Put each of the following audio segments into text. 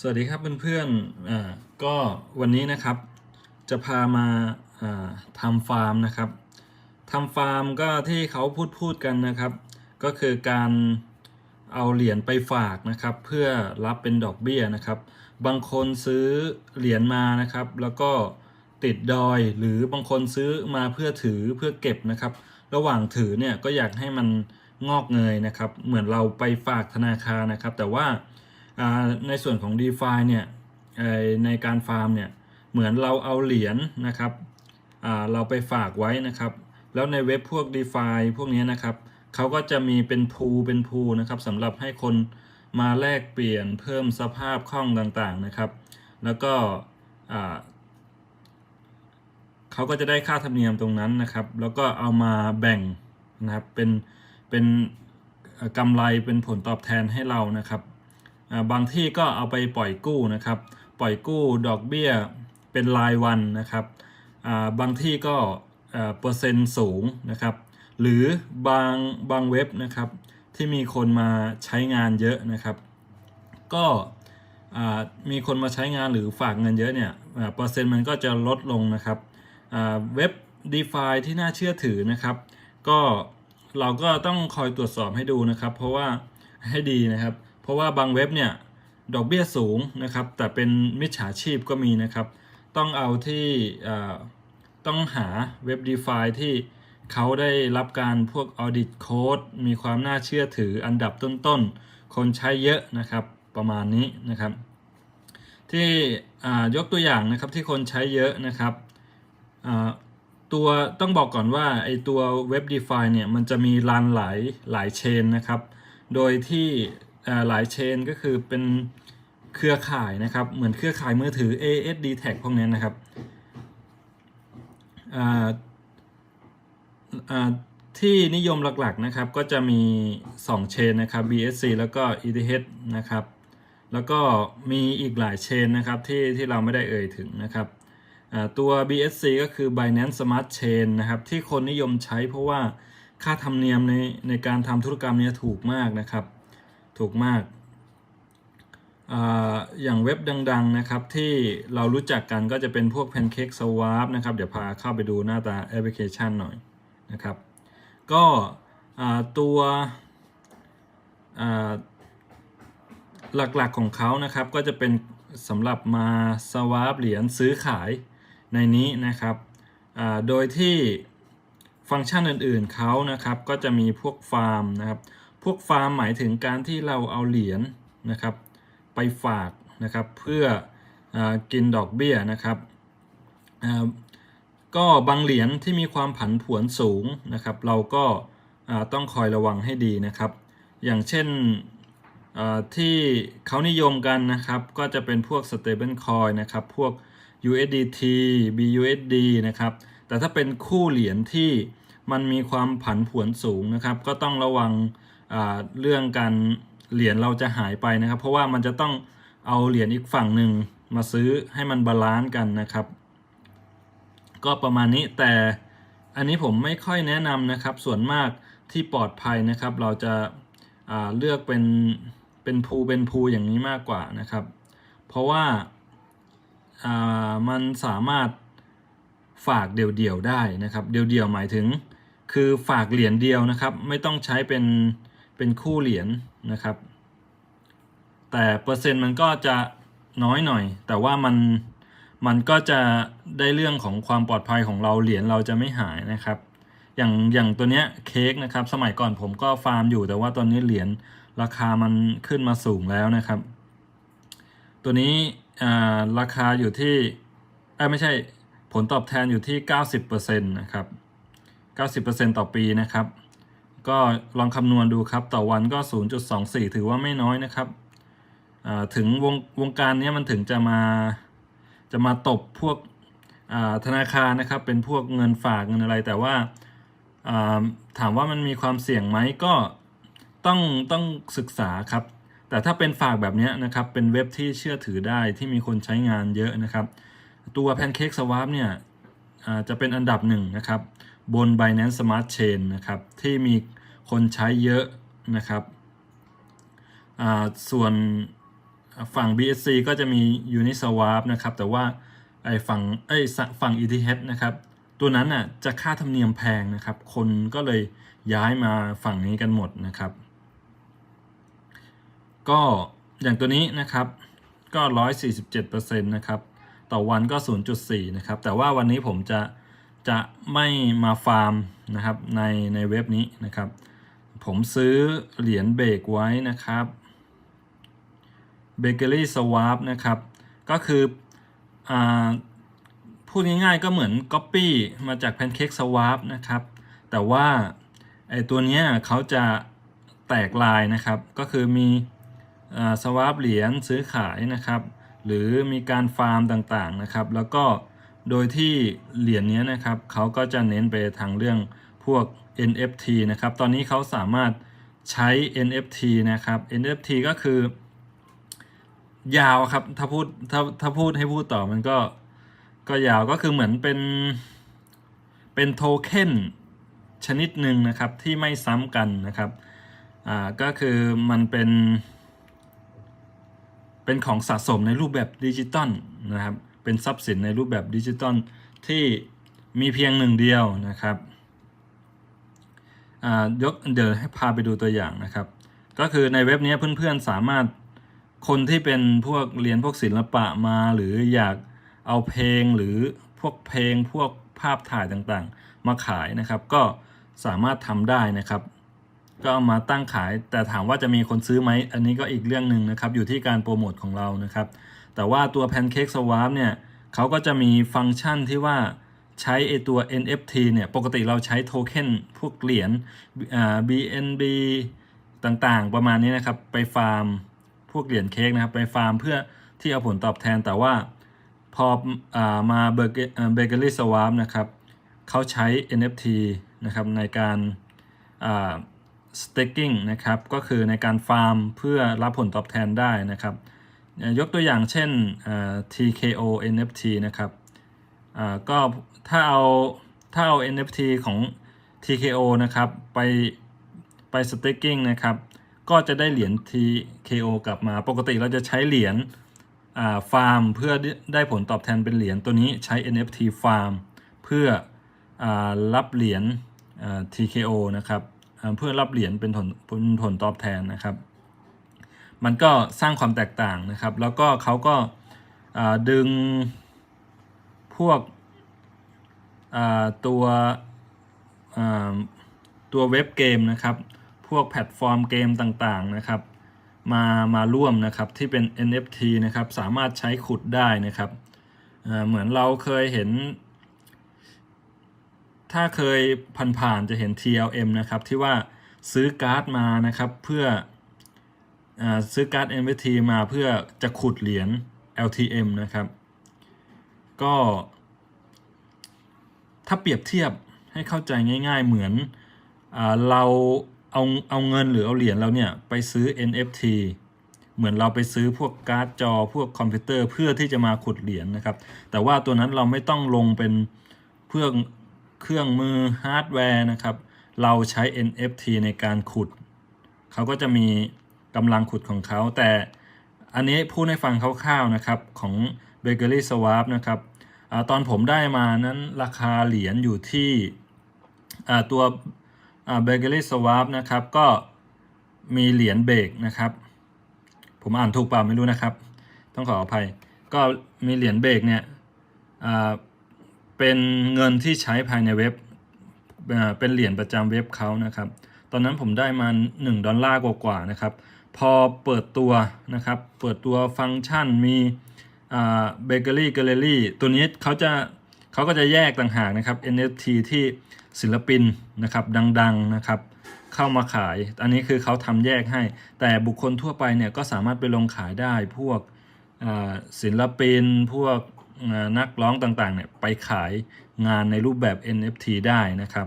สวัสดีครับเพื่อนๆอ่าก็วันนี้นะครับจะพามาอ่าทำฟาร์มนะครับทำฟาร์มก็ที่เขาพูดพูดกันนะครับ ก็คือการเอาเหรียญไปฝากนะครับ เพื่อรับเป็นดอกเบี้ยนะครับ บางคนซื้อเหรียญมานะครับ แล้วก็ติดดอยหรือบางคนซื้อมาเพื่อถือเพื่อเก็บนะครับ ระหว่างถือเนี่ยก็อยากให้มันงอกเงยนะครับ เหมือนเราไปฝากธนาคารนะครับ แต่ว่า ในส่วนของ d e f i เนี่ยในการฟาร์มเนี่ยเหมือนเราเอาเหรียญนะครับเราไปฝากไว้นะครับ แล้วในเว็บพวก d e f i พวกนี้นะครับเขาก็จะมีเป็นพูเป็นพูนะครับสำหรับให้คนมาแลกเปลี่ยนเพิ่มสภาพคล่องต่างๆนะครับ แล้วก็เขาก็จะได้ค่าธรรมเนียมตรงนั้นนะครับ แล้วก็เอามาแบ่งนะครับเป็นเป็นกำไรเป็นผลตอบแทนให้เรานะครับ บางที่ก็เอาไปปล่อยกู้นะครับ ปล่อยกู้ดอกเบี้ยเป็นรายวันนะครับ บางที่ก็เปอร์เซ็นต์สูงนะครับ หรือบางบางเว็บนะครับที่มีคนมาใช้งานเยอะนะครับ ก็มีคนมาใช้งานหรือฝากเงินเยอะเนี่ยเปอร์เซ็นต์มันก็จะลดลงนะครับเว็บ d e f i ที่น่าเชื่อถือนะครับ ก็เราก็ต้องคอยตรวจสอบให้ดูนะครับ เพราะว่าให้ดีนะครับ เพราะว่าบางเว็บเนี่ยดอกเบี้ยสูงนะครับ แต่เป็นมิจฉาชีพก็มีนะครับ ต้องเอาที่ต้องหาเว็บ d e f i ที่เขาได้รับการพวก Audit Code มีความน่าเชื่อถืออันดับต้นๆ คนใช้เยอะนะครับประมาณนี้นะครับ ที่ยกตัวอย่างนะครับที่คนใช้เยอะนะครับตัวต้องบอกก่อนว่าไอตัวเว็บ d e f i เนี่ยมันจะมีรันหลายหลายเชนนะครับ โดยที่ หลายเชนก็คือเป็นเครือข่ายนะครับ เหมือนเครือข่ายมือถือ ASD Tag พวกนี้นะครับที่นิยมหลักๆนะครับก็จะมี 2 เชนนะครับ BSC แล้วก็ ETH นะครับ แล้วก็มีอีกหลายเชนนะครับที่ที่เราไม่ได้เอ่ยถึงนะครับตัว BSC ก็คือ Binance Smart Chain นะครับ ที่คนนิยมใช้เพราะว่าค่าธรรมเนียมในในการทำธุรกรรมเนี้ถูกมากนะครับ ถูกมากอาอย่างเว็บดังๆนะครับที่เรารู้จักกันก็จะเป็นพวก Pancake Swap นะครับ เดี๋ยวพาเข้าไปดูหน้าตาแอปพลิเคชันหน่อยนะครับ ก็อ่าตัวอ่าหลักๆของเขานะครับก็จะเป็นสำหรับมาสวาปเหรียญซื้อขายในนี้นะครับอ่าโดยที่ฟังก์ชันอื่นๆเขานะครับก็จะมีพวกฟาร์มนะครับ วกฟาร์มหมายถึงการที่เราเอาเหรียญนะครับ ไปฝากนะครับเพื่ออกินดอกเบี้ยนะครับก็บางเหรียญที่มีความผันผวนสูงนะครับ เราก็ต้องคอยระวังให้ดีนะครับ อย่างเช่นที่เขานิยมกันนะครับ ก็จะเป็นพวก stable coin นะครับ พวก USDT BUSD นะครับ แต่ถ้าเป็นคู่เหรียญที่มันมีความผันผวนสูงนะครับ ก็ต้องระวัง เรื่องการเหรียญเราจะหายไปนะครับ เพราะว่ามันจะต้องเอาเหรียญอีกฝั่งหนึ่งมาซื้อให้มันบาลานซ์กันนะครับ ก็ประมาณนี้แต่อันนี้ผมไม่ค่อยแนะนำนะครับ ส่วนมากที่ปลอดภัยนะครับ เราจะาเลือกเป็นเป็นพูเป็นพูอย่างนี้มากกว่านะครับ เพราะว่าอ่ามันสามารถฝากเดี่ยวๆได้นะครับ เดี่ยวๆหมายถึง คือฝากเหรียญเดียวนะครับ ไม่ต้องใช้เป็น เป็นคู่เหรียญนะครับ แต่เปอร์เซ็นต์มันก็จะน้อยหน่อย แต่ว่ามันมันก็จะได้เรื่องของความปลอดภัยของเราเหรียญเราจะไม่หายนะครับ อย่างอย่างตัวเนี้ยเค้กนะครับ สมัยก่อนผมก็ฟาร์มอยู่ แต่ว่าตอนนี้เหรียญราคามันขึ้นมาสูงแล้วนะครับ ตัวนี้ราคาอยู่ที่ไม่ใช่ผลตอบแทนอยู่ที่ 90%นะครับ 90%ต่อปีนะครับ ก็ลองคำนวณดูครับต่อวันก็ 0.24 ถือว่าไม่น้อยนะครับถึงวงวงการนี้มันถึงจะมาจะมาตบพวกธนาคารนะครับ เป็นพวกเงินฝากเงินอะไร แต่ว่าถามว่ามันมีความเสี่ยงไหมก็ต้องต้องศึกษาครับ แต่ถ้าเป็นฝากแบบนี้นะครับ เป็นเว็บที่เชื่อถือได้ที่มีคนใช้งานเยอะนะครับ ตัว Pancake Swap เนี่ยจะเป็นอันดับหนึ่งนะครับ บน Binance Smart Chain นะครับ ที่มีคนใช้เยอะนะครับ ส่วนฝั่ง BSC ก็จะมี Uniswap นะครับ แต่ว่าไอ้ฝั่งไอ้ฝั่ง ETH นะครับ ตัวนั้นน่ะจะค่าธรรมเนียมแพงนะครับ คนก็เลยย้ายมาฝั่งนี้กันหมดนะครับ ก็อย่างตัวนี้นะครับก็ 147%นะครับ ต่อวันก็ 0.4 นะครับ แต่ว่าวันนี้ผมจะ จะไม่มาฟาร์มนะครับในในเว็บนี้นะครับ ผมซื้อเหรียญเบรกไว้นะครับ Bakery Swap นะครับ ก็คืออาพูดง่ายๆก็เหมือน Copy มาจาก Pancake Swap นะครับ แต่ว่าไอตัวนี้เขาจะแตกลายนะครับ ก็คือมีสวาปเหรียญซื้อขายนะครับ หรือมีการฟาร์มต่างๆนะครับ แล้วก็ โดยที่เหรียญนี้นะครับเขาก็จะเน้นไปทางเรื่องพวก NFT นะครับ ตอนนี้เขาสามารถใช้ NFT นะครับ NFT ก็คือยาวครับ ถ้าพูดถ้าถ้าพูดให้พูดต่อมันก็ก็ยาวก็คือเหมือนเป็นเป็นโทเค็นชนิดหนึ่งนะครับที่ไม่ซ้ำกันนะครับ อ่า ก็คือมันเป็น เป็นของสะสมในรูปแบบดิจิตอลนะครับ เป็นทรัพย์สินในรูปแบบดิจิตอลที่มีเพียงหนึ่งเดียวนะครับอ่ายกเดี๋ยวให้พาไปดูตัวอย่างนะครับ ก็คือในเว็บนี้เพื่อนๆสามารถคนที่เป็นพวกเรียนพวกศิลปะมาหรืออยากเอาเพลงหรือพวกเพลงพวกภาพถ่ายต่างๆ มาขายนะครับ ก็สามารถทำได้นะครับ ก็เอามาตั้งขายแต่ถามว่าจะมีคนซื้อไหมอันนี้ก็อีกเรื่องหนึ่งนะครับ อยู่ที่การโปรโมทของเรานะครับ แต่ว่าตัว Pancake Swap เนี่ยเขาก็จะมีฟังก์ชันที่ว่าใช้ไอตัว NFT เนี่ย ปกติเราใช้โทเค็นพวกเหรียญ BNB ต่างๆ ประมาณนี้นะครับ ไปฟาร์มพวกเหรียญเค้กนะครับ ไปฟาร์มเพื่อที่เอาผลตอบแทนแต่ว่าพออามาเบเกอรี่สวาปนะครับเขาใช้ NFT นะครับในการอ่า staking นะครับ ก็คือในการฟาร์มเพื่อรับผลตอบแทนได้นะครับ ยกตัวอย่างเช่น TKO NFT นะครับก็ถ้าเอาถ้าเอา NFT ของ TKO นะครับไปไป staking นะครับก็จะได้เหรียญ TKO กลับมา ปกติเราจะใช้เหรียญฟาร์มเพื่อได้ผลตอบแทนเป็นเหรียญตัวนี้ใช้ NFT ฟาร์มเพื่ออรับเหรียญ TKO นะครับเพื่อรับเหรียญเป็นผลเป็นผลตอบแทนนะครับ มันก็สร้างความแตกต่างนะครับ แล้วก็เขาก็ดึงพวกตัวตัวเว็บเกมนะครับ พวกแพลตฟอร์มเกมต่างๆนะครับ มามาร่วมนะครับที่เป็น NFT นะครับสามารถใช้ขุดได้นะครับเหมือนเราเคยเห็น ถ้าเคยผ่านๆจะเห็น TLM นะครับที่ว่าซื้อการ์ดมานะครับเพื่ออ ซื้อการ์ด NFT มาเพื่อจะขุดเหรียญ LTM นะครับ ก็ถ้าเปรียบเทียบให้เข้าใจง่าย ๆ เหมือนอเราเอาเอาเงินหรือเอาเหรียญเราเนี่ยไปซื้อ NFT เหมือนเราไปซื้อพวกการ์ดจอพวกคอมพิวเตอร์เพื่อที่จะมาขุดเหรียญนะครับ แต่ว่าตัวนั้นเราไม่ต้องลงเป็นเพื่อเครื่องมือฮาร์ดแวร์นะครับ เราใช้ NFT ในการขุด เขาก็จะมี กำลังขุดของเขา แต่อันนี้พูดให้ฟังคร่าวๆนะครับของ Bakery Swap นะครับอตอนผมได้มานั้นราคาเหรียญอยู่ที่ตัว Bakery Swap นะครับก็มีเหรียญเบรกนะครับ ผมอ่านถูกเปล่าไม่รู้นะครับ ต้องขออภัย ก็มีเหรียญเบรกเนี่ยเป็นเงินที่ใช้ภายในเว็บเป็นเหรียญประจำเว็บเขานะครับ ตอนนั้นผมได้มา 1 ดอลลาร์กว่าๆนะครับ พอเปิดตัวนะครับ เปิดตัวฟังก์ชันมีเบเกอรี่แกลเลอรี่ตัวนี้เขาจะเขาก็จะแยกต่างหากนะครับ NFT ที่ศิลปินนะครับดังๆนะครับเข้ามาขาย อันนี้คือเขาทำแยกให้ แต่บุคคลทั่วไปเนี่ยก็สามารถไปลงขายได้พวกศิลปินพวกนักร้องต่างๆเนี่ยไปขายงานในรูปแบบ NFT ได้นะครับ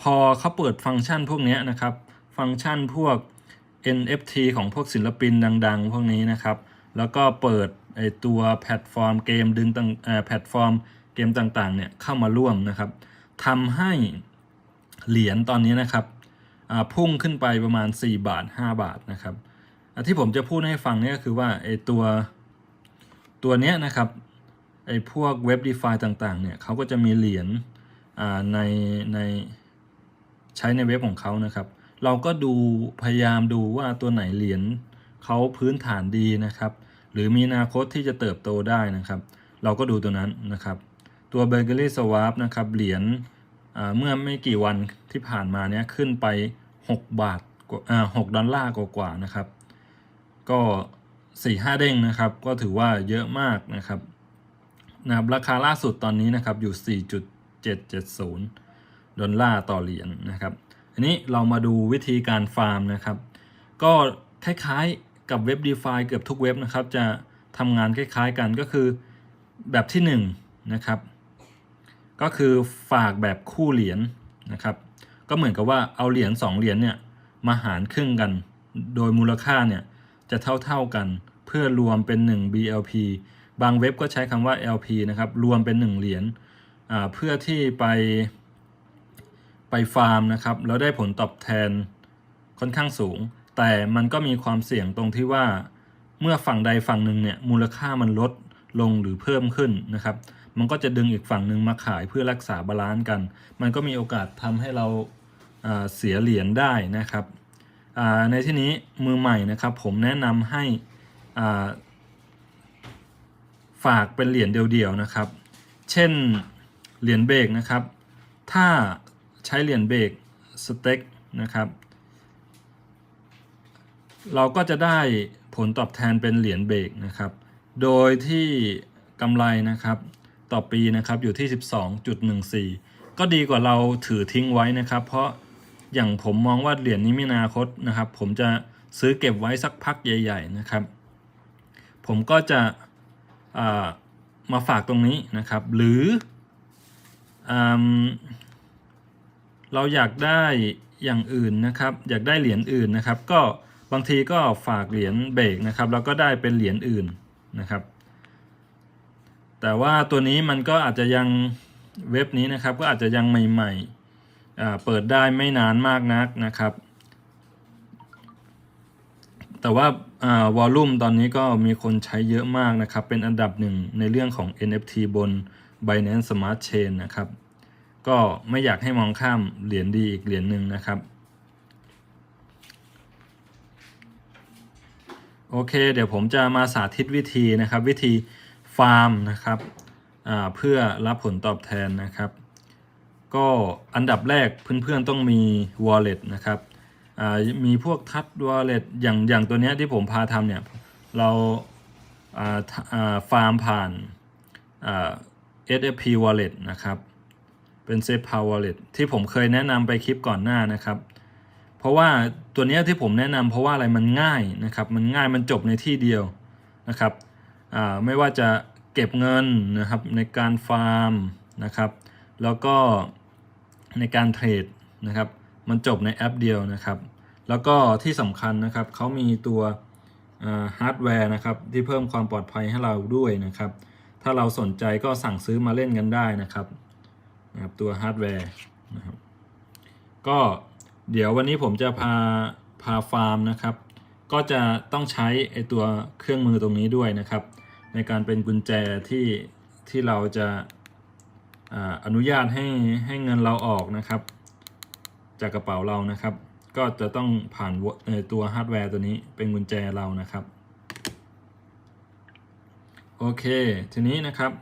พอเขาเปิดฟังก์ชันพวกนี้นะครับ ฟังก์ชันพวก NFT ของพวกศิลปินดัง ๆ พวกนี้นะครับ แล้วก็เปิดไอตัวแพลตฟอร์มเกมดึงต่างแพลตฟอร์มเกมต่างๆเนี่ยเข้ามาร่วมนะครับทำให้เหรียญตอนนี้นะครับพุ่งขึ้นไปประมาณ 4 บาท 5 บาทนะครับที่ผมจะพูดให้ฟังเนี่ยก็คือว่าไอตัวตัวเนี้ยนะครับไอพวกเว็บ d e f i ต่างๆเนี่ยเขาก็จะมีเหรียญในในใช้ในเว็บของเขานะครับ เราก็ดูพยายามดูว่าตัวไหนเหรียญเขาพื้นฐานดีนะครับ หรือมีอนาคตที่จะเติบโตได้นะครับ เราก็ดูตัวนั้นนะครับ ตัว b e r g e r y Swap นะครับเหรียญเมื่อไม่กี่วันที่ผ่านมาเนี้ยขึ้นไป 6 บาทหกดอลลาร์กว่าๆนะครับ ก็4 5เด้งนะครับ ก็ถือว่าเยอะมากนะครับนะครับราคาล่าสุดตอนนี้นะครับอยู่ 4.770 ดอลลาร์ต่อเหรียญนะครับ อันนี้เรามาดูวิธีการฟาร์มนะครับ ก็คล้ายๆกับเว็บ d e f i เกือบทุกเว็บนะครับ จะทำงานคล้ายๆกันก็คือแบบที่1นงนะครับ ก็คือฝากแบบคู่เหรียญนะครับ ก็เหมือนกับว่าเอาเหรียญ2เหรียญเนี่ยมาหารครึ่งกัน โดยมูลค่าเนี่ยจะเท่าๆกันเพื่อรวมเป็น 1 BLP บางเว็บก็ใช้คำว่า LP นะครับ รวมเป็น 1 เหรียญเพื่อที่ไป ไปฟาร์มนะครับ แล้วได้ผลตอบแทนค่อนข้างสูง แต่มันก็มีความเสี่ยงตรงที่ว่า เมื่อฝั่งใดฝั่งหนึ่งเนี่ยมูลค่ามันลดลงหรือเพิ่มขึ้นนะครับ มันก็จะดึงอีกฝั่งหนึ่งมาขายเพื่อรักษาบาลานซ์กัน มันก็มีโอกาสทำให้เราาเสียเหรียญได้นะครับในที่นี้มือใหม่นะครับผมแนะนำให้าฝากเป็นเหรียญเดียวๆนะครับ เช่นเหรียญเบรกนะครับ ถ้า ใช้เหรียญเบรกสเต็กนะครับ เราก็จะได้ผลตอบแทนเป็นเหรียญเบรกนะครับ โดยที่กำไรนะครับต่อปีนะครับอยู่ที่ 12.14 ก็ดีกว่าเราถือทิ้งไว้นะครับ เพราะอย่างผมมองว่าเหรียญนี้มีนาคตนะครับ ผมจะซื้อเก็บไว้สักพักใหญ่ ๆนะครับ ผมก็จะามาฝากตรงนี้นะครับ หรืออม เราอยากได้อย่างอื่นนะครับ อยากได้เหรียญอื่นนะครับ ก็บางทีก็ฝากเหรียญเบรกนะครับ แล้วก็ได้เป็นเหรียญอื่นนะครับ แต่ว่าตัวนี้มันก็อาจจะยังเว็บนี้นะครับ ก็อาจจะยังใหม่ๆเปิดได้ไม่นานมากนักนะครับ แต่ว่าวอลลุ่มตอนนี้ก็มีคนใช้เยอะมากนะครับ เป็นอันดับหนึ่งในเรื่องของ NFT บน Binance Smart Chain นะครับ ก็ไม่อยากให้มองข้ามเหรียญดีอีกเหรียญหนึ่งนะครับ โอเค เดี๋ยวผมจะมาสาธิตวิธีนะครับ วิธีฟาร์มนะครับเพื่อรับผลตอบแทนนะครับ ก็อันดับแรกเพื่อนๆต้องมี wallet นะครับมีพวกทัด wallet อย่างอย่างตัวเนี้ยที่ผมพาทำเนี่ย เราฟาร์มผ่าน SFP wallet นะครับ เป็น Safe Power Wallet ที่ผมเคยแนะนำไปคลิปก่อนหน้านะครับ เพราะว่าตัวนี้ที่ผมแนะนำเพราะว่าอะไรมันง่ายนะครับ มันง่ายมันจบในที่เดียวนะครับไม่ว่าจะเก็บเงินนะครับในการฟาร์มนะครับ แล้วก็ในการเทรดนะครับ มันจบในแอปเดียวนะครับ แล้วก็ที่สำคัญนะครับเขามีตัวฮาร์ดแวร์นะครับที่เพิ่มความปลอดภัยให้เราด้วยนะครับ ถ้าเราสนใจก็สั่งซื้อมาเล่นกันได้นะครับ นะครับตัวฮาร์ดแวร์นะครับก็เดี๋ยววันนี้ผมจะพาพาฟาร์มนะครับ ก็จะต้องใช้ไอตัวเครื่องมือตรงนี้ด้วยนะครับ ในการเป็นกุญแจที่ที่เราจะอนุญาตให้ให้เงินเราออกนะครับ จากกระเป๋าเรานะครับ ก็จะต้องผ่านตัวฮาร์ดแวร์ตัวนี้เป็นกุญแจเรานะครับโอเค ทีนี้นะครับ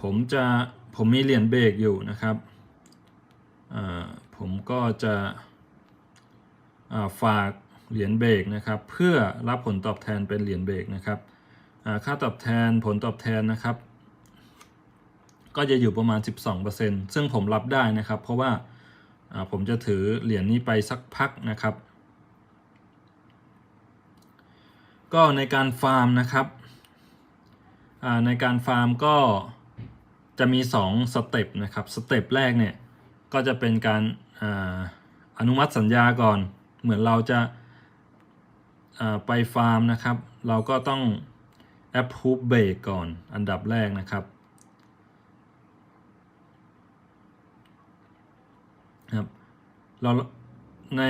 ผมจะ ผมมีเหรียญเบรกอยู่นะครับผมก็จะาฝากเหรียญเบรกนะครับ เพื่อรับผลตอบแทนเป็นเหรียญเบรกนะครับค่าตอบแทนผลตอบแทนนะครับ ก็จะอยู่ประมาณ 12%ซึ่งผมรับได้นะครับ เพราะว่าาผมจะถือเหรียญนี้ไปสักพักนะครับ ก็ในการฟาร์มนะครับในการฟาร์มก็ จะมี2สเต็ปนะครับสเต็ปแรกเนี่ยก็จะเป็นการออนุมัติสัญญาก่อน เหมือนเราจะไปฟาร์มนะครับ เราก็ต้อง approve break ก่อนอันดับแรกนะครับครับเราใน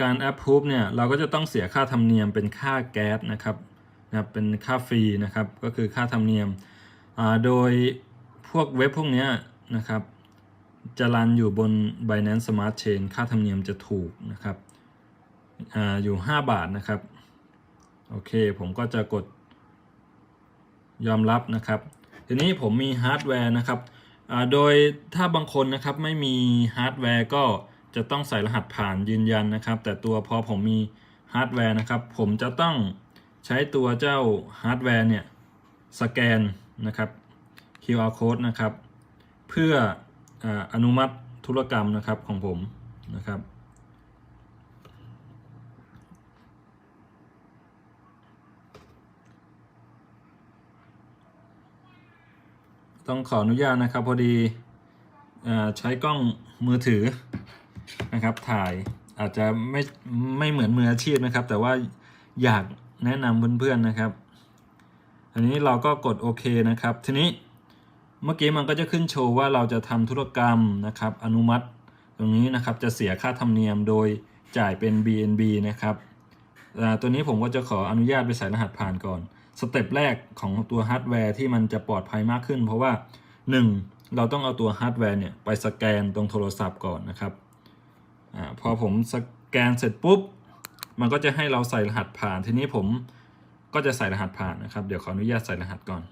การ approve เนี่ยเราก็จะต้องเสียค่าธรรมเนียมเป็นค่าแก๊สนะครับนะเป็นค่าฟรีนะครับ ก็คือค่าธรรมเนียมอ่าโดย พวกเว็บพวกนี้นะครับ จะรันอยู่บน Binance Smart Chain ค่าธรรมเนียมจะถูกนะครับออยู่ 5 บาทนะครับ โอเค ผมก็จะกดยอมรับนะครับ ทีนี้ผมมีฮาร์ดแวร์นะครับ โดยถ้าบางคนนะครับไม่มีฮาร์ดแวร์ก็จะต้องใส่รหัสผ่านยืนยันนะครับ แต่ตัวพอผมมีฮาร์ดแวร์นะครับ ผมจะต้องใช้ตัวเจ้าฮาร์ดแวร์เนี่ย สแกนนะครับ QR code นะครับ เพื่อออนุมัติธุรกรรมนะครับของผมนะครับ ต้องขออนุญาตนะครับพอดีอใช้กล้องมือถือนะครับ ถ่ายอาจจะไม่ไม่เหมือนมืออาชีพนะครับ แต่ว่าอยากแนะนำเพื่อนๆนะครับ อันนี้เราก็กดโอเคนะครับทีนี้ เมื่อกี้มันก็จะขึ้นโชว์ว่าเราจะทำธุรกรรมนะครับ อนุมัติตรงนี้นะครับจะเสียค่าธรรมเนียมโดยจ่ายเป็น BNB นะครับอ่ตัวนี้ผมก็จะขออนุญาตไปใส่รหัสผ่านก่อน สเต็ปแรกของตัวฮาร์ดแวร์ที่มันจะปลอดภัยมากขึ้น เพราะว่า 1. เราต้องเอาตัวฮาร์ดแวร์เนี่ยไปสแกนตรงโทรศัพท์ก่อนนะครับอพอผมสแกนเสร็จปุ๊บ มันก็จะให้เราใส่รหัสผ่าน ทีนี้ผมก็จะใส่รหัสผ่านนะครับ เดี๋ยวขออนุญาตใส่รหัสก่อน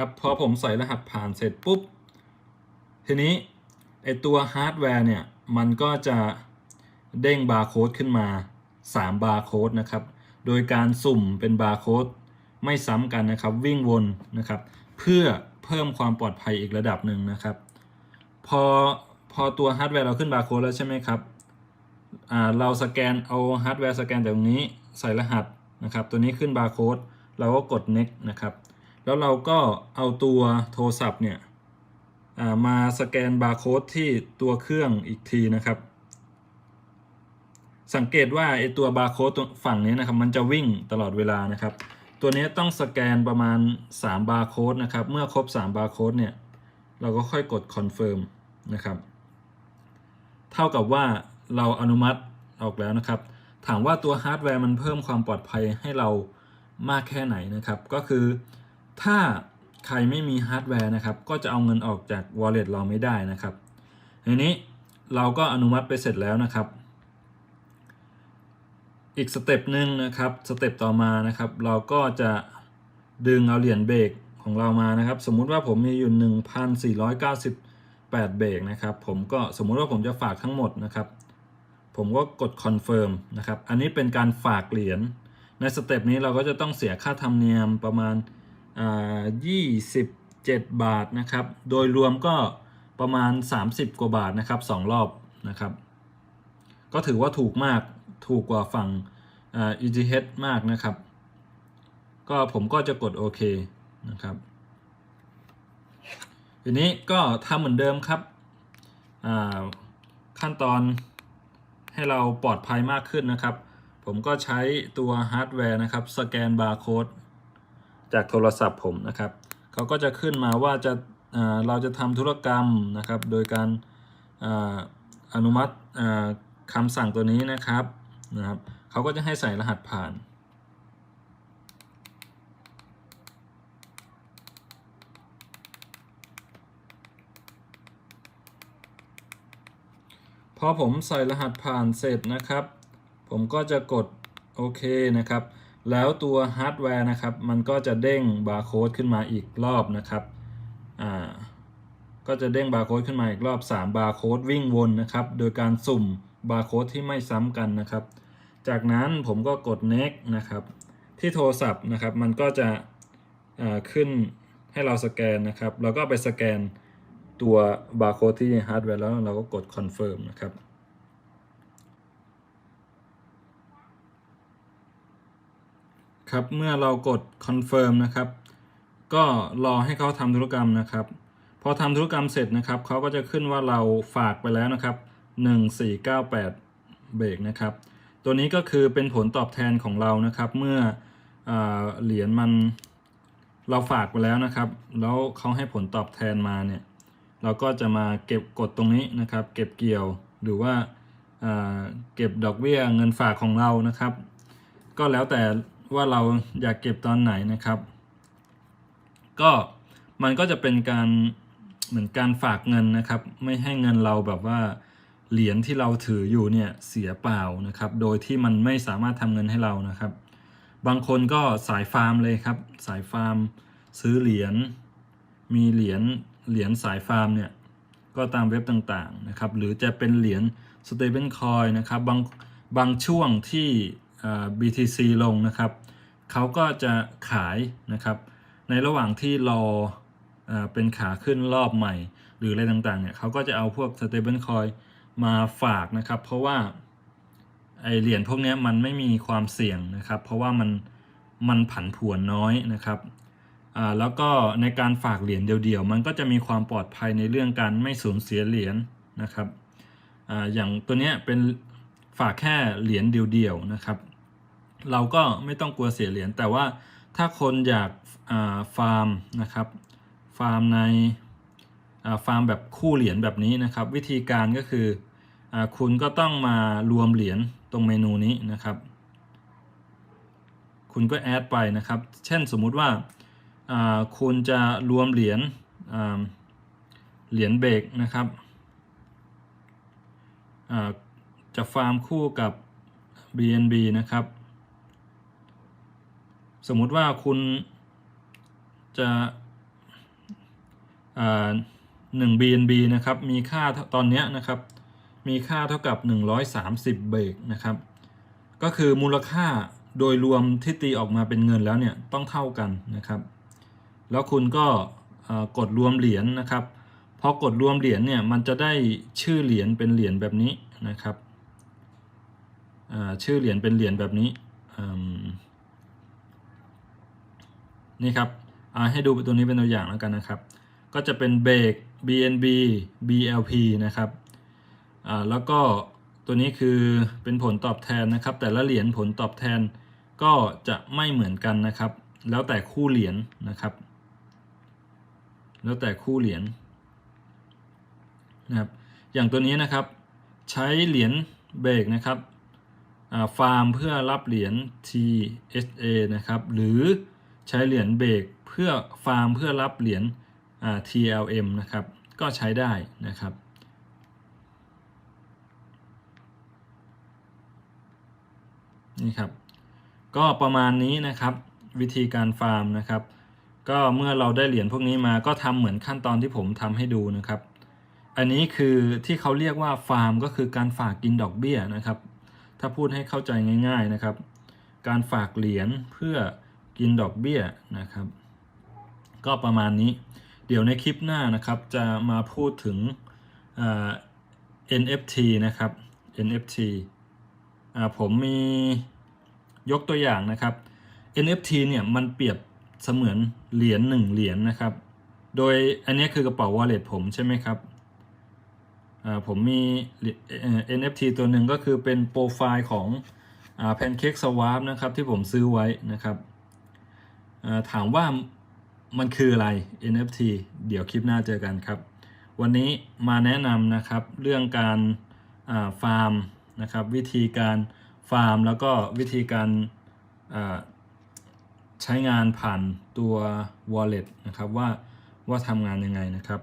ครับพอผมใส่รหัสผ่านเสร็จปุ๊บ ทีนี้ไอตัวฮาร์ดแวร์เนี่ย มันก็จะเด้งบาร์โค้ดขึ้นมา 3 บาร์โค้ดนะครับ โดยการสุ่มเป็นบาร์โค้ดไม่ซ้ำกันนะครับ วิ่งวนนะครับ เพื่อเพิ่มความปลอดภัยอีกระดับหนึ่งนะครับ พอพอตัวฮาร์ดแวร์เราขึ้นบาร์โค้ดแล้วใช่ไหมครับเราสแกนเอาฮาร์ดแวร์สแกนจากตรงนี้ใส่รหัสนะครับ ตัวนี้ขึ้นบาร์โค้ดเราก็กด next นะครับ แล้วเราก็เอาตัวโทรศัพท์เนี่ยมาสแกนบาร์โค้ดที่ตัวเครื่องอีกทีนะครับ สังเกตว่าไอตัวบาร์โค้ดฝั่งนี้นะครับมันจะวิ่งตลอดเวลานะครับ ตัวนี้ต้องสแกนประมาณ3บาร์โค้ดนะครับ เมื่อครบ3บาร์โค้ดเนี่ยเราก็ค่อยกดคอนเฟิร์มนะครับ เท่ากับว่าเราอนุมัติออกแล้วนะครับ ถามว่าตัวฮาร์ดแวร์มันเพิ่มความปลอดภัยให้เรามากแค่ไหนนะครับ ก็คือ ถ้าใครไม่มีฮาร์ดแวร์นะครับ ก็จะเอาเงินออกจาก wallet เราไม่ได้นะครับทีนี้เราก็อนุมัติไปเสร็จแล้วนะครับ อีกสเต็ปหนึ่งนะครับ สเต็ปต่อมานะครับ เราก็จะดึงเอาเหรียญเบรกของเรามานะครับ สมมุติว่าผมมีอยู่ 1,498 เบรกนะครับ ผมก็สมมุติว่าผมจะฝากทั้งหมดนะครับ ผมก็กดคอนเฟิร์มนะครับ อันนี้เป็นการฝากเหรียญ ในสเต็ปนี้เราก็จะต้องเสียค่าธรรมเนียมประมาณ1 27บาทนะครับ โดยรวมก็ประมาณ 30 กว่าบาทนะครับ2รอบนะครับ ก็ถือว่าถูกมากถูกกว่าฝั่งอ ETH มากนะครับ ก็ผมก็จะกดโอเคนะครับ ทีนี้ก็ทำเหมือนเดิมครับขั้นตอนให้เราปลอดภัยมากขึ้นนะครับ ผมก็ใช้ตัวฮาร์ดแวร์นะครับ สแกนบาร์โค้ด จากโทรศัพท์ผมนะครับเขาก็จะขึ้นมาว่าจะเราจะทำธุรกรรมนะครับ โดยการอาอนุมัติคำสั่งตัวนี้นะครับนะครับเขาก็จะให้ใส่รหัสผ่านพอผมใส่รหัสผ่านเสร็จนะครับ ผมก็จะกดโอเคนะครับ แล้วตัวฮาร์ดแวร์นะครับ มันก็จะเด้งบาร์โค้ดขึ้นมาอีกรอบนะครับอ่าก็จะเด้งบาร์โค้ดขึ้นมาอีกรอบ 3 บาร์โค้ดวิ่งวนนะครับ โดยการสุ่มบาร์โค้ดที่ไม่ซ้ำกันนะครับ จากนั้นผมก็กด next นะครับ ที่โทรศัพท์นะครับ มันก็จะขึ้นให้เราสแกนนะครับเราก็ไปสแกนตัวบาร์โค้ดที่ฮาร์ดแวร์แล้วเราก็กด confirm นะครับ ครับเมื่อเรากด confirm นะครับ ก็รอให้เขาทำธุรกรรมนะครับ พอทำธุรกรรมเสร็จนะครับเขาก็จะขึ้นว่าเราฝากไปแล้วนะครับ 1498 เบรกนะครับ ตัวนี้ก็คือเป็นผลตอบแทนของเรานะครับ เมื่ออเหรียญมันเราฝากไปแล้วนะครับ แล้วเขาให้ผลตอบแทนมาเนี่ย เราก็จะมาเก็บกดตรงนี้นะครับ เก็บเกี่ยวหรือว่าอ่าเก็บดอกเบี้ยเงินฝากของเรานะครับ ก็แล้วแต่ ว่าเราอยากเก็บตอนไหนนะครับ ก็มันก็จะเป็นการเหมือนการฝากเงินนะครับ ไม่ให้เงินเราแบบว่าเหรียญที่เราถืออยู่เนี่ยเสียเปล่านะครับ โดยที่มันไม่สามารถทำเงินให้เรานะครับ บางคนก็สายฟาร์มเลยครับ สายฟาร์มซื้อเหรียญมีเหรียญเหรียญสายฟาร์มเนี่ยก็ตามเว็บต่างๆนะครับ หรือจะเป็นเหรียญ stable coin นะครับบางบางช่วงที่ BTC ลงนะครับเขาก็จะขายนะครับ ในระหว่างที่รออเป็นขาขึ้นรอบใหม่ หรืออะไรต่างๆเนี่ยเขาก็จะเอาพวก stable coin มาฝากนะครับ เพราะว่าไอเหรียญพวกนี้มันไม่มีความเสี่ยงนะครับ เพราะว่ามันมันผันผวนน้อยนะครับอ่าแล้วก็ในการฝากเหรียญเดียวๆ มันก็จะมีความปลอดภัยในเรื่องการไม่สูญเสียเหรียญนะครับอาอย่างตัวเนี้ยเป็นฝากแค่เหรียญเดียวๆนะครับ เราก็ไม่ต้องกลัวเสียเหรียญแต่ว่าถ้าคนอยากาฟาร์มนะครับฟาร์มในาฟาร์มแบบคู่เหรียญแบบนี้นะครับ วิธีการก็คืออคุณก็ต้องมารวมเหรียญตรงเมนูนี้นะครับ คุณก็แอดไปนะครับ เช่นสมมุติว่าาคุณจะรวมเหรียญเหรียญเบรกนะครับจะฟาร์มคู่กับ BNB นะครับ สมมุติว่าคุณจะหนึ่ง BNB นะครับ มีค่าตอนนี้นะครับ มีค่าเท่ากับ 130 เบรกนะครับ ก็คือมูลค่าโดยรวมที่ตีออกมาเป็นเงินแล้วเนี่ยต้องเท่ากันนะครับ แล้วคุณก็กดรวมเหรียญนะครับ พอกดรวมเหรียญเนี่ยมันจะได้ชื่อเหรียญเป็นเหรียญแบบนี้นะครับ ชื่อเหรียญเป็นเหรียญแบบนี้ นี่ครับให้ดูตัวนี้เป็นตัวอย่างแล้วกันนะครับ ก็จะเป็นเบรก BNB BLP นะครับแล้วก็ตัวนี้คือเป็นผลตอบแทนนะครับ แต่ละเหรียญผลตอบแทนก็จะไม่เหมือนกันนะครับ แล้วแต่คู่เหรียญนะครับ แล้วแต่คู่เหรียญนะครับ อย่างตัวนี้นะครับใช้เหรียญเบรกนะครับฟาร์มเพื่อรับเหรียญ TSA นะครับ หรือ ใช้เหรียญเบรกเพื่อฟาร์มเพื่อรับเหรียญ TLM นะครับ ก็ใช้ได้นะครับ นี่ครับ ก็ประมาณนี้นะครับ วิธีการฟาร์มนะครับ ก็เมื่อเราได้เหรียญพวกนี้มาก็ทำเหมือนขั้นตอนที่ผมทำให้ดูนะครับ อันนี้คือที่เขาเรียกว่าฟาร์มก็คือการฝากกินดอกเบี้ยนะครับ ถ้าพูดให้เข้าใจง่าย ๆนะครับ การฝากเหรียญเพื่อ กินดอกเบี้ยนะครับ ก็ประมาณนี้ เดี๋ยวในคลิปหน้านะครับจะมาพูดถึง NFT นะครับ NFT ผมมียกตัวอย่างนะครับ NFT เนี่ยมันเปรียบเสมือนเหรียญหนึ่งเหรียญนะครับ โดยอันนี้คือกระเป๋า wallet ผมใช่ไหมครับผมมี NFT ตัวหนึ่งก็คือเป็นโปรไฟล์ของ Pancake Swap นะครับที่ผมซื้อไว้นะครับ ถามว่ามันคืออะไร NFT เดี๋ยวคลิปหน้าเจอกันครับ วันนี้มาแนะนำนะครับเรื่องการาฟาร์มนะครับวิธีการฟาร์มแล้วก็วิธีการาใช้งานผ่านตัว wallet นะครับว่าว่าทำงานยังไงนะครับ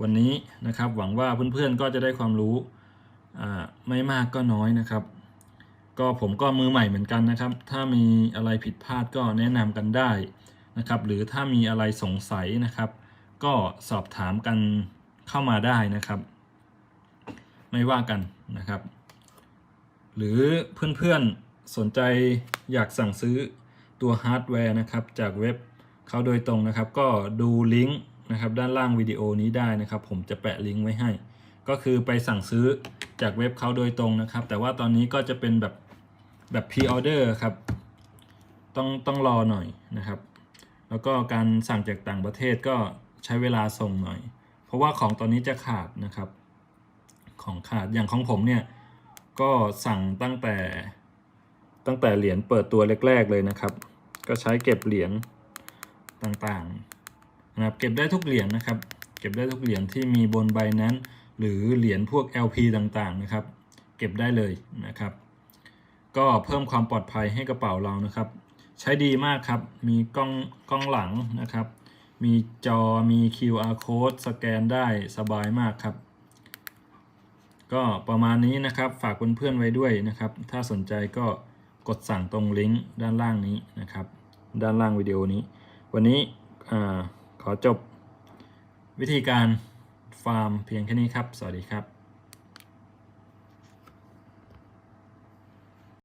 วันนี้นะครับหวังว่าเพื่อนๆก็จะได้ความรู้ไม่มากก็น้อยนะครับ ก็ผมก็มือใหม่เหมือนกันนะครับ ถ้ามีอะไรผิดพลาดก็แนะนำกันได้นะครับ หรือถ้ามีอะไรสงสัยนะครับ ก็สอบถามกันเข้ามาได้นะครับ ไม่ว่ากันนะครับ หรือเพื่อนๆสนใจอยากสั่งซื้อตัวฮาร์ดแวร์นะครับจากเว็บเขาโดยตรงนะครับ ก็ดูลิงก์นะครับด้านล่างวิดีโอนี้ได้นะครับ ผมจะแปะลิงก์ไว้ให้ ก็คือไปสั่งซื้อจากเว็บเขาโดยตรงนะครับ แต่ว่าตอนนี้ก็จะเป็นแบบ แบบพรีออเดอร์ครับ ต้องต้องรอหน่อยนะครับ แล้วก็การสั่งจากต่างประเทศก็ใช้เวลาส่งหน่อย เพราะว่าของตอนนี้จะขาดนะครับ ของขาดอย่างของผมเนี่ยก็สั่งตั้งแต่ตั้งแต่เหรียญเปิดตัวแรก ๆ เลยนะครับ ก็ใช้เก็บเหรียญต่างๆนะครับเก็บได้ทุกเหรียญนะครับ เก็บได้ทุกเหรียญที่มีบนใบนั้น หรือเหรียญพวก LP ต่างๆนะครับ เก็บได้เลยนะครับ ก็เพิ่มความปลอดภัยให้กระเป๋าเรานะครับ ใช้ดีมากครับ มีกล้องกล้องหลังนะครับ มีจอมี QR code สแกนได้สบายมากครับ ก็ประมาณนี้นะครับ ฝากเพื่อนๆไว้ด้วยนะครับ ถ้าสนใจก็กดสั่งตรงลิงก์ด้านล่างนี้นะครับ ด้านล่างวิดีโอนี้ วันนี้อขอจบวิธีการฟาร์มเพียงแค่นี้ครับ สวัสดีครับ